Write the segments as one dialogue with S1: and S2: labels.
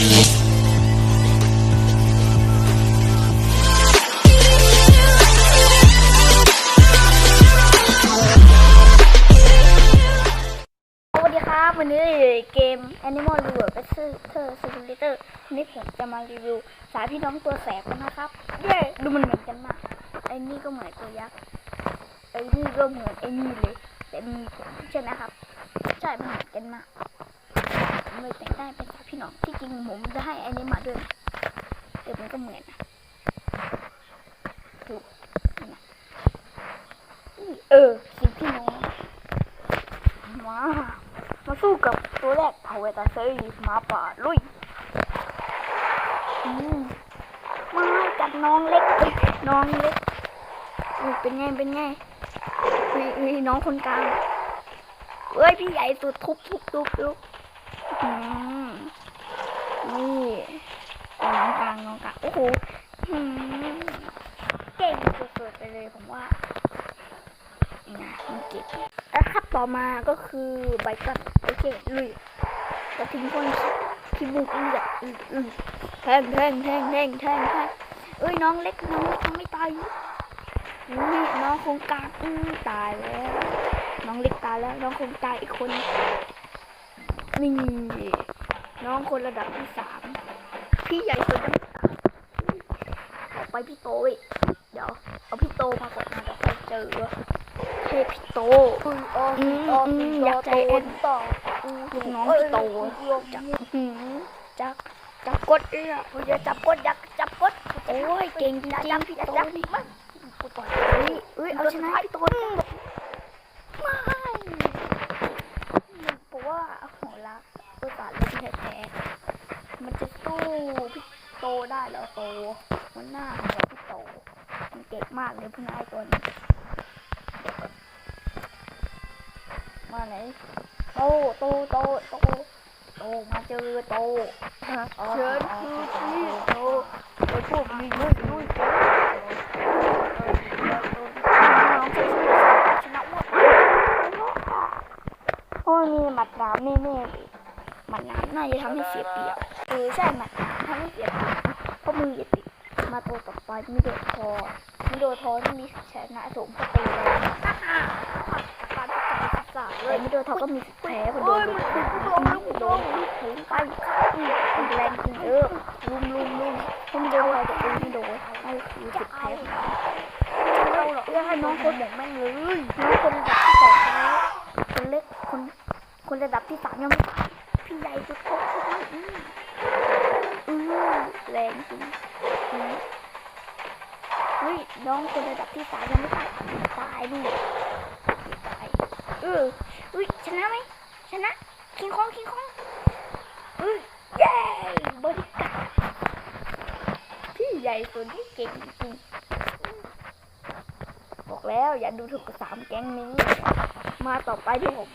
S1: สวัสดีครับวันนี้เกม Animal River Battle Simulator นนี้ผมจะมารีวิวสายพี่น้องตัวแสบกันนะครับเย้ดูมันเหมือนกันมากไอ้นี่ก็เหมือนตัวยักษ์ไอ้นี่ก็เหมือนไอ้นี่เลย แต่มีผมใช่ไหมครับ ใช่มันเหมือนกันมาก เลยแต่งได้เป็นสายพี่น้องที่จริงผมจะให้อันนี้มาด้วยนะแต่มันก็เหมือนนะถูกนะเออสิพี่น้องมามาสู้กับตัวแรกเผาเวตาเซยหมาป่าลุยมาจับน้องเล็กเอ้ยน้องเล็กเป็นไงเป็นไงมีมีน้องคนกลางเอ้ยพี่ใหญ่สุดทุบทุบทุบทุบ นี่อาน้องกลางน้องกลางโอ้โหเก่งสุดๆไปเลยผมว่านะมันเก่งแล้วครับต่อมาก็คือใบกันโอเคลุยจะทิ้งคนที่บุกอดอืออือแทงแทงแทงแทงแทงแทงเอ้ยน้องเล็กน้องเล็กยังไม่ตายอยู่น้องคงกลางตายแล้ว น้องเล็กตายแล้ว น้องคงตายอีกคน นี่น้องคนระดับที่สามพี่ใหญ่สุดยังไม่ตายต่อไปพี่โตอีกเดี๋ยวเอาพี่โตมาก่อนนะเดี๋ยวค่อยเจอเทพพี่โต
S2: คุณออ
S1: อื
S2: คุณ
S1: ม
S2: ออ
S1: อื
S2: คุ
S1: มอยากใจเอ็น
S2: ต่อ
S1: ลูกน้องพี่โตจับหืมจับจับกดเอะ
S2: คุณจะจับกดยักจับกด
S1: โอ้ยเก่งจริง
S2: จับ
S1: ๆพี่โตนี่
S2: มันกูต่อย
S1: เฮ้ยเฮ้ยเอาชนะพี่โตไม่มันบอกว่า โหรักตัวสารเล่นแท้ๆมันจะสู้พี่โตได้เหรอโตมันหน้าเหมือนพี่โตมันเก่งมากเลยพวกนายตัวนี้มาไหนโตโตโตโตโตมาเจอโตเชิญคือพี่โตไอ้พวกมีลุยลุยโตน้องจะชนะหมดโอ้ยมีหมัดน้ำแน่ๆ หมัดน้ำน่าจะทำให้เสียเปรียบเออใช่หมัดน้ำทำให้เสียเปรียบเพราะมืออย่าติดมาตัวต่อไปไม่โดนคอม่โดนทอที่มีชนะสูงเข้าไปเลยการประกาศศึกษาเลยไม่โดนทอก็มีแผลพอโดน
S2: มัน
S1: โดน
S2: โดนกูโดน
S1: ถึงไปอืมแรงจริงเออลุมลุมลุมถ้าไม่โดนเราจะตีไม่โดนนั่นคือจุดแพ้เรียกให้น้องคนบอกแม่งเลยน้องคนระดับที่สองคนเล็กคนคนระดับที่สามยังไม่ตายพี่ใหญ่สุดโคตรอืมอือแรงจริงอืมเฮ้ย น้องคนระดับที่สามยังไม่ตายตายดิตายเออเฮ้ยชนะไหมชนะคิงคองคิงคองเฮ้ยเย้บริการพี่ใหญ่สุดที่เก่งจริงบอกแล้วอย่าดูถูกสามแก๊งนี้ มาต่อไปที่ผม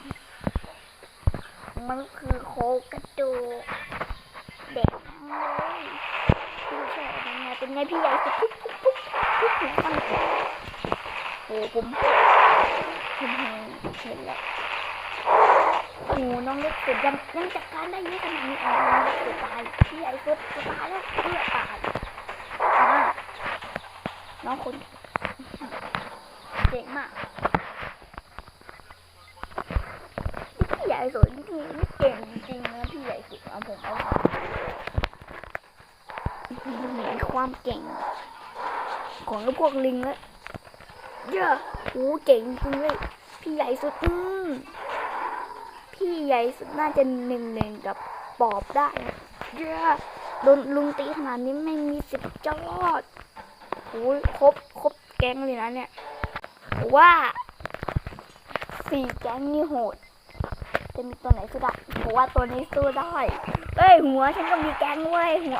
S1: มันคือโคกระดูกเด็กทั้งเลยพี่ชอบเป็นไงเป็นไงพี่ใหญ่สุดบปุ๊บปุ๊บปุ๊บหัวมันโอ้ ผมผมเห็นเห็นแล้วโอ้น้องเล็กสุดยังยังจัดการได้เยอะขนาดนี้อ๋อน้องเล็กสุดตายพี่ใหญ่สุดจะตายแล้วเพื่อตายอ่าน้องคนเจ๋งมากพี่ใหญ่สุดนี่นี่เก่งจริงนะพี่ใหญ่สุดเอาผมเอาความเก่ง ของพวกลิงแล้ว เยอะโอ้เก่งจริงเลยพี่ใหญ่สุดอืมพี่ใหญ่สุดน่าจะหนึ่งหนึ่งกับปอบได้เยอะโดนลุงตีขนาดนี้ไม่มีสิทธิ์จะรอดโอ้ยครบครบแก๊งเลยนะเนี่ยว่าสี่แก๊งนี่โหดจะมีตัวไหนสู้ได้ผมว่าตัวนี้สู้ได้เอ้ยหัวฉันก็มีแก๊งเว้ยหัว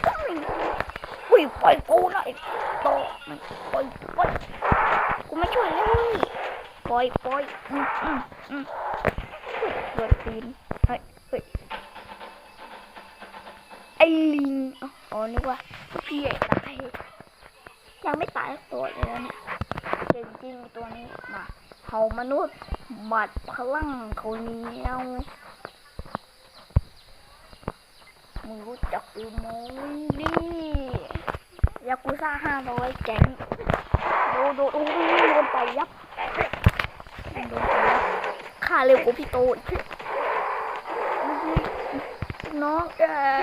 S1: อุ้ยปล่อยกูหน่อยโตมันปล่อยปล่อย ไม่ช่วยเลยปล่อยปล่อยอืมอืมอืมเฮ้ยโดนตีนเฮ้ยเฮ้ยไอลิงอ๋อนึกว่าพี่ใหญ่ตายยังไม่ตายตัวเลยนะเนี่ยเก่งจริงตัวนี้มาเห่ามนุษย์หมัดพลังเขาเนี้ยมึงรู้จักหรือไม่นี่ยากุซ่าห้าร้อยแก๊ง นโดนโอ้โดนไปยับโดนไปยับฆ่าเร็วกว่าพี่โตอีกน้องเออ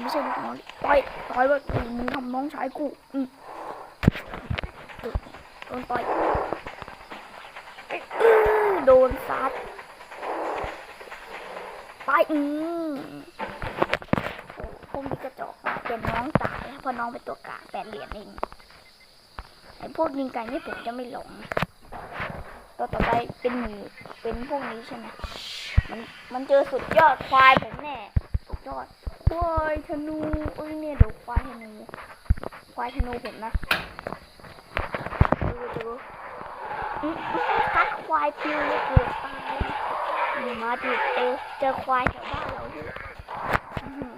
S1: ไม่ใช่ลูกน้องต่อยต่อยว่ามึงทำน้องชายกูอืมโดนต่อยโดนซัดไปอืมพวกนี้กระจอกมากเป็นน้องตายเพราะน้องเป็นตัวกลางแปดเหรียญเอง ไอ้พวกยิงไก่นี่ผมจะไม่หลงนะตัวต่อไปเป็นหมีเป็นพวกนี้ใช่ไหมมันมันเจอสุดยอดควายผมแน่สุดยอดควายธนูเอ้ยเนี่ยเดี๋ยวควายธนูควายธนูผมนะดูดูอืมคัดควายพิวเลยเกือบตายมาดิเจอเจอควายแถวบ้านเราที่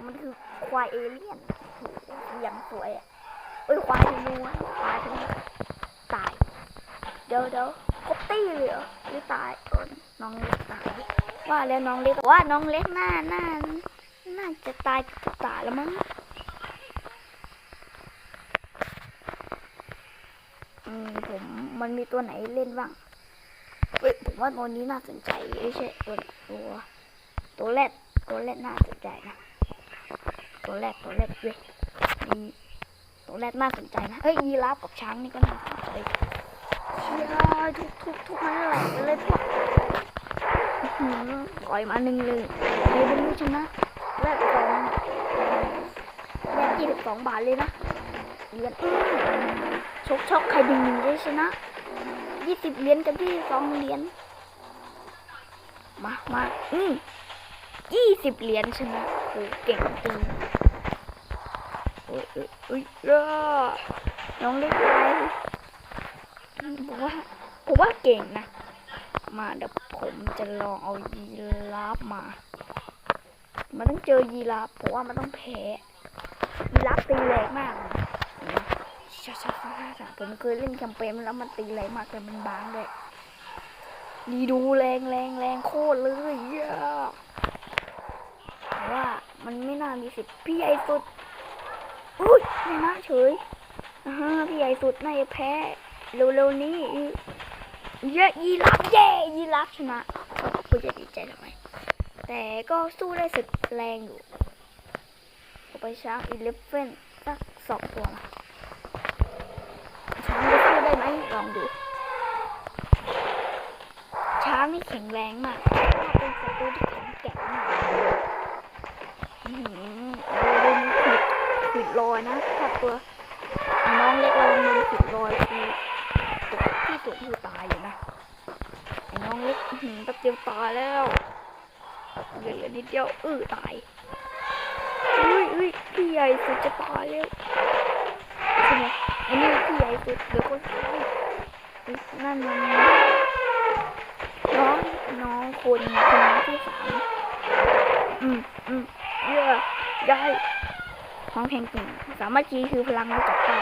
S1: มันคือควายเอเลี่ยนโอ้โหอย่างสวยอะเอ้ยควายธนูควายธนู ดี๋ยวเดี๋ยวครบตี้เลยเหรอหรือตายน้องเล็กตายว่าแล้วน้องเล็กว่าน้องเล็กน่าน่าน่าจะตายทุกตายแล้วมั้งอืมผมมันมีตัวไหนเล่นบ้างเฮ้ยผมว่าตัวนี้น่าสนใจไม่ใช่ตัวตัวตัวแรกตัวแรกน่าสนใจนะตัวแรกตัวแรกเว้ยตัวแรกน่าสนใจนะเอ้ยยีราฟกับช้างนี่ก็น่าสนใจ ทุกทุกทุกมันไหลไปเลยพวกปล่อยมาหนึ่งเลยเลยเป็นลูกชนะแรกสองแรกยี่สิบสองบาทเลยนะเหรียญชกชกใครดึงหนึ่งได้ชนะยี่สิบเหรียญกับพี่สองเหรียญมามาอืมยี่สิบเหรียญชนะโอ้เก่งจริงโอ้ยเอ้ยเอ้ยเอ้อน้องเล็กไป ผมว่าผมว่าเก่งนะ มาเดี๋ยวผมจะลองเอายีราฟมา มันต้องเจอยีราฟผมว่ามันต้องแพ้ยีราฟตีแรงมากเลยนะชาชาชาผมเคยเล่นแคมเปญแล้วมันตีแรงมากแต่มันบางเลยดีดูแรงแรงแรงโคตรเลยเย้แต่ว่ามันไม่น่ามีสิทธิ์พี่ใหญ่สุดอุ้ยไม่น่าเฉยอ่าพี่ใหญ่สุดน่าจะแพ้ เร็วๆนี้เยอะยีราฟเย่ยีราฟชนะคุณจะดีใจทำไมแต่ก็สู้ได้สุดแรงอยู่เอาไปช้างอีเลฟเฟนสักสองตัวนะช้างจะสู้ได้ไหมลองดู ช้างนี่แข็งแรงมากเป็นศัตรูที่แข็งแกร่งมากอื้อหือโดนขิดขิดรอยนะถ้าตัวน้องเล็กเราโดนขิดรอยคือ สุดคือตายอยู่นะไอ้น้องเล็กหือแป๊บเดียวตายแล้วเหลือนิดเดียวเออตายอุ้ยอุ้ยพี่ใหญ่สุดจะตายแล้วใช่ไหมไอ้นี่พี่ใหญ่สุดเหลือคนสุดท้ายนั่นมันน้องน้องคนคนที่สามอืมอืมเยื่อได้ของแพงจริงสามัคคีคือพลังมาจากใต้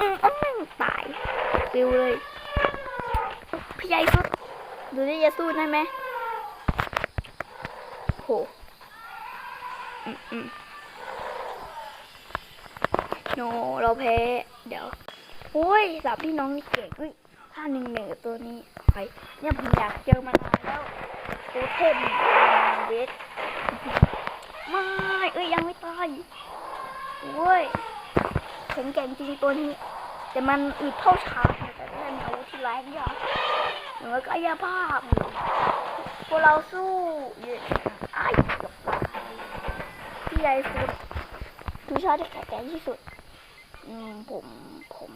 S1: อืมอ้าวแม่งตายปิวเลย ใหญ่สุด ดูดิจะสู้ได้ไหมโหอืมอืมโนเราแพ้ เดี๋ยว โอ้ยสามพี่น้องนี่เก่งอุ้ยห้าหนึ่งหนึ่งกับตัวนี้ไปเนี่ยผมอยากเจอมานานแล้วโอเทมเดสไม่เอ้ยยังไม่ตายโว้ยแข็งแกร่งจริงตัวนี้ แต่มันอึดเท่าช้างแต่ได้มีอาวุธที่แรงยาก เหนือกายภาพพวกเราสู้เย้ไอ้พี่ใหญ่สุดคือชาติที่แข็งแกร่งที่สุด อืมผมผม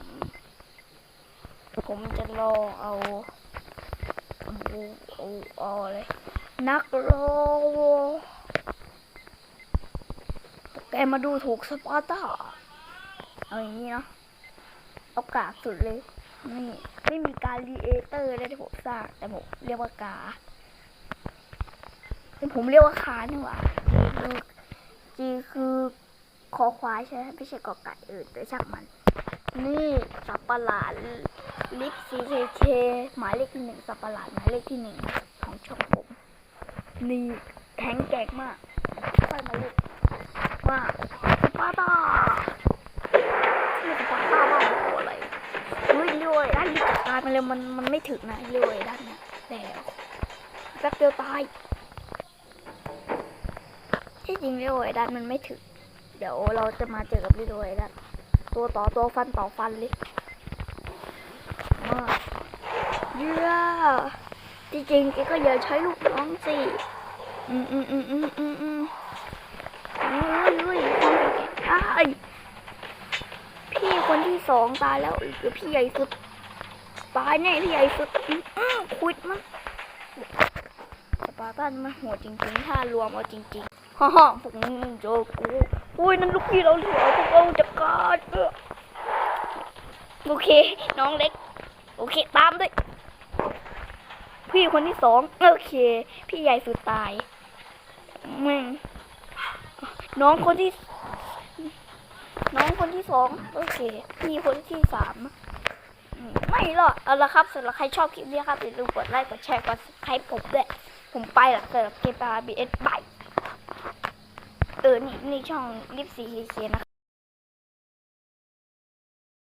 S1: ผมจะลองเอาเอาเอาเอาอะไรนักรบแกมาดูถูกสปาร์ตาเอาอย่างนี้เนาะเอากากสุดเลย นี่ ไม่มีการรีเอเตอร์เลยที่ผมสร้างแต่ผมเรียกว่ากาแต่ผมเรียกว่าคานี่หว่าจีคือจีคือคอควายใช่ไหมไม่ใช่กอไก่เออแต่ช่างมัน นี่สับประหลาดลิฟซีเคเคหมายเลขที่หนึ่งสับประหลาดหมายเลขที่หนึ่งของช่องผม นี่แข็งแกร่งมาก
S2: ค่อยมาเล่น
S1: มาสปาตานี่สปาร์ตาบ้าโอะไรเฮ้ยเรื่อยด้านนี้จัดการมันเลยมันมันไม่ถึงนะรื่อยด้านนะแล้วแป๊บเดียวตายที่จริงรื่อยด้านมันไม่ถึง เดี๋ยวเราจะมาเจอกับรื่อยด้านตัวต่อตัวฟันต่อฟันเลยมาเยื่จริงๆแกก็อย่าใช้ลูกน้องสิอืมอืมอืมอืมอืมอืมเฮ้ยเฮ้ยความแข็งอ้าย พี่คนที่สองตายแล้วอีกพี่ใหญ่สุดตายแน่พี่ใหญ่สุดอื้ออื้อควิดมั้งสปาร์ตันมันโหดจริงๆ ถ้ารวมเอาจริงๆฮ่าฮ่าพวกมึงเจอกูอุ้ยนั่นลูกพี่เราเหลือพวกเราจะกาดโอเค น้องเล็ก โอเค ตามด้วย พี่คนที่สองโอเค พี่ใหญ่สุดตายมึงน้องคนที่ น้องคนที่สองโอเคพี่คนที่สามไม่หรอกเอาละครับสำหรับใครชอบคลิปนี้ครับอย่าลืมกดไลค์กดแชร์กดใครผมด้วยผมไปละสำหรับเกมปาบีเอสบายเออนี่นี่ช่องลิฟสีเคนะครับ